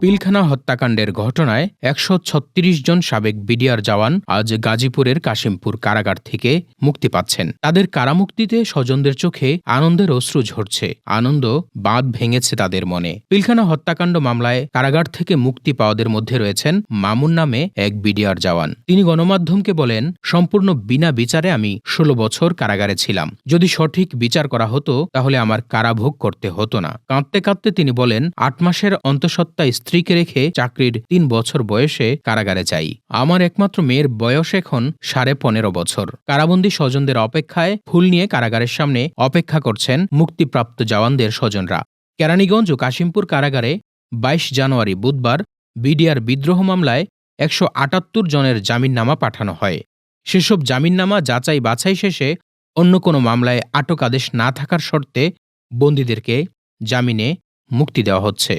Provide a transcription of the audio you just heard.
পিলখানা হত্যাকাণ্ডের ঘটনায় একশো ছত্রিশ জন সাবেক বিডিআর জওয়ান আজ গাজীপুরের কাশিমপুর কারাগার থেকে মুক্তি পাচ্ছেন। তাদের কারামুক্তিতে স্বজনদের চোখে আনন্দের অশ্রু ঝরছে। আনন্দ বাঁধ ভেঙেছে তাদের মনে। পিলখানা হত্যাকাণ্ড মামলায় কারাগার থেকে মুক্তি পাওয়াদের মধ্যে রয়েছেন মামুন নামে এক বিডিআর জওয়ান। তিনি গণমাধ্যমকে বলেন, সম্পূর্ণ বিনা বিচারে আমি ষোলো বছর কারাগারে ছিলাম। যদি সঠিক বিচার করা হতো, তাহলে আমার কারাভোগ করতে হতো না। কাঁদতে কাঁদতে তিনি বলেন, আট মাসের অন্তঃসত্ত্বা স্ত্রীকে রেখে চাকরির তিন বছর বয়সে কারাগারে যাই। আমার একমাত্র মেয়ের বয়স এখন সাড়ে পনেরো বছর। কারাবন্দী স্বজনদের অপেক্ষায় ফুল নিয়ে কারাগারের সামনে অপেক্ষা করছেন মুক্তিপ্রাপ্ত জওয়ানদের স্বজনরা। কেরানীগঞ্জ ও কাশিমপুর কারাগারে বাইশ জানুয়ারি বুধবার বিডিআর বিদ্রোহ মামলায় একশো আটাত্তর জনের জামিননামা পাঠানো হয়। সেসব জামিননামা যাচাই বাছাই শেষে অন্য কোনো মামলায় আটক আদেশ না থাকার শর্তে বন্দীদেরকে জামিনে মুক্তি দেওয়া হচ্ছে।